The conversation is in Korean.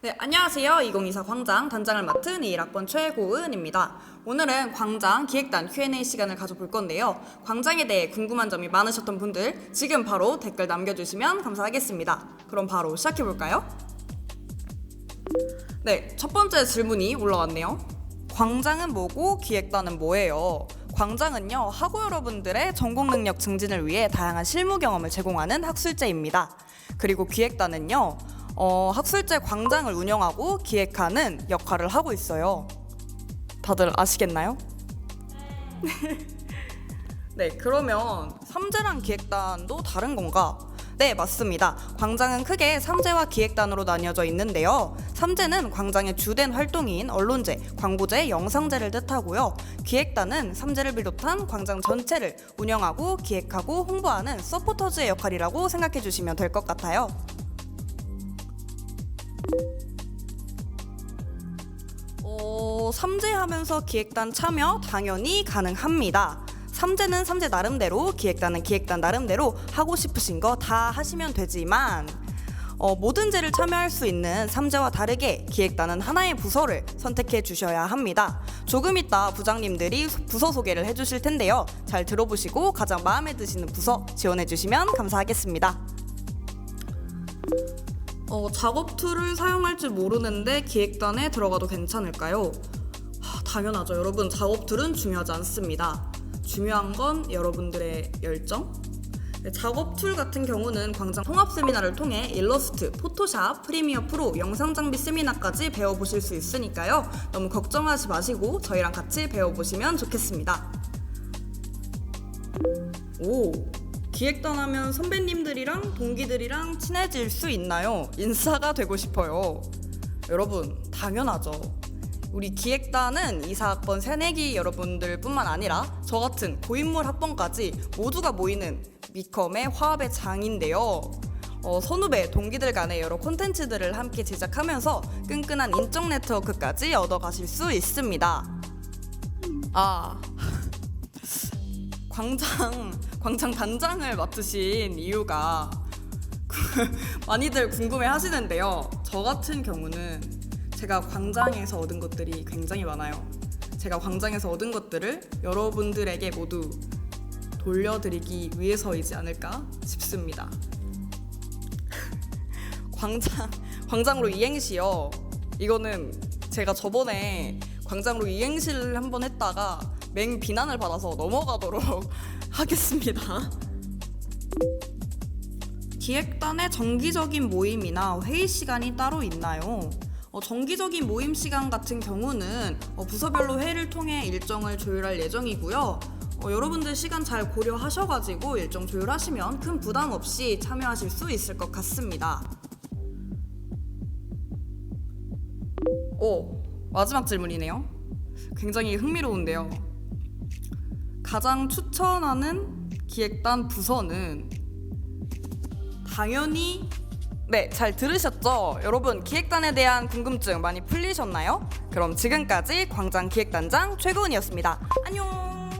네, 안녕하세요. 2024 광장 단장을 맡은 1학번 최고은입니다. 오늘은 광장 기획단 Q&A 시간을 가져볼 건데요. 광장에 대해 궁금한 점이 많으셨던 분들 지금 바로 댓글 남겨주시면 감사하겠습니다. 그럼 바로 시작해볼까요? 네, 첫 번째 질문이 올라왔네요. 광장은 뭐고 기획단은 뭐예요? 광장은요, 학우 여러분들의 전공 능력 증진을 위해 다양한 실무 경험을 제공하는 학술제입니다. 그리고 기획단은요, 어, 학술제 광장을 운영하고 기획하는 역할을 하고 있어요. 다들 아시겠나요? 네, 그러면 삼재랑 기획단도 다른 건가? 네, 맞습니다. 광장은 크게 삼재와 기획단으로 나뉘어져 있는데요. 삼재는 광장의 주된 활동인 언론제, 광고제, 영상제를 뜻하고요. 기획단은 삼재를 비롯한 광장 전체를 운영하고 기획하고 홍보하는 서포터즈의 역할이라고 생각해 주시면 될 것 같아요. 어, 삼재하면서 기획단 참여 당연히 가능합니다. 삼재는 삼재 나름대로, 기획단은 기획단 나름대로 하고 싶으신 거 다 하시면 되지만 어, 모든 제를 참여할 수 있는 삼재와 다르게 기획단은 하나의 부서를 선택해 주셔야 합니다. 조금 이따 부장님들이 부서 소개를 해주실 텐데요. 잘 들어보시고 가장 마음에 드시는 부서 지원해 주시면 감사하겠습니다. 어, 작업 툴을 사용할 줄 모르는데 기획단에 들어가도 괜찮을까요? 하, 당연하죠. 여러분, 작업 툴은 중요하지 않습니다. 중요한 건 여러분들의 열정? 네, 작업 툴 같은 경우는 광장 통합 세미나를 통해 일러스트, 포토샵, 프리미어 프로, 영상 장비 세미나까지 배워보실 수 있으니까요. 너무 걱정하지 마시고 저희랑 같이 배워보시면 좋겠습니다. 오, 기획단 하면 선배님들이랑 동기들이랑 친해질 수 있나요? 인싸가 되고 싶어요. 여러분, 당연하죠. 우리 기획단은 이사학번 새내기 여러분들뿐만 아니라 저 같은 고인물 학번까지 모두가 모이는 미컴의 화합의 장인데요. 어, 선후배 동기들 간의 여러 콘텐츠들을 함께 제작하면서 끈끈한 인적 네트워크까지 얻어가실 수 있습니다. 아, 광장 광장 단장을 맡으신 이유가 많이들 궁금해 하시는데요. 저 같은 경우는 제가 광장에서 얻은 것들이 굉장히 많아요. 제가 광장에서 얻은 것들을 여러분들에게 모두 돌려드리기 위해서이지 않을까 싶습니다. 광장 광장으로 이행시요. 이거는 제가 저번에 광장으로 이행시를 한번 했다가 맹 비난을 받아서 넘어가도록 하겠습니다. 기획단의 정기적인 모임이나 회의 시간이 따로 있나요? 어, 정기적인 모임 시간 같은 경우는 어, 부서별로 회의를 통해 일정을 조율할 예정이고요. 어, 여러분들 시간 잘 고려하셔가지고 일정 조율하시면 큰 부담 없이 참여하실 수 있을 것 같습니다. 오, 마지막 질문이네요. 굉장히 흥미로운데요. 가장 추천하는 기획단 부서는 당연히 네, 잘 들으셨죠? 여러분, 기획단에 대한 궁금증 많이 풀리셨나요? 그럼 지금까지 광장 기획단장 최고은이었습니다. 안녕!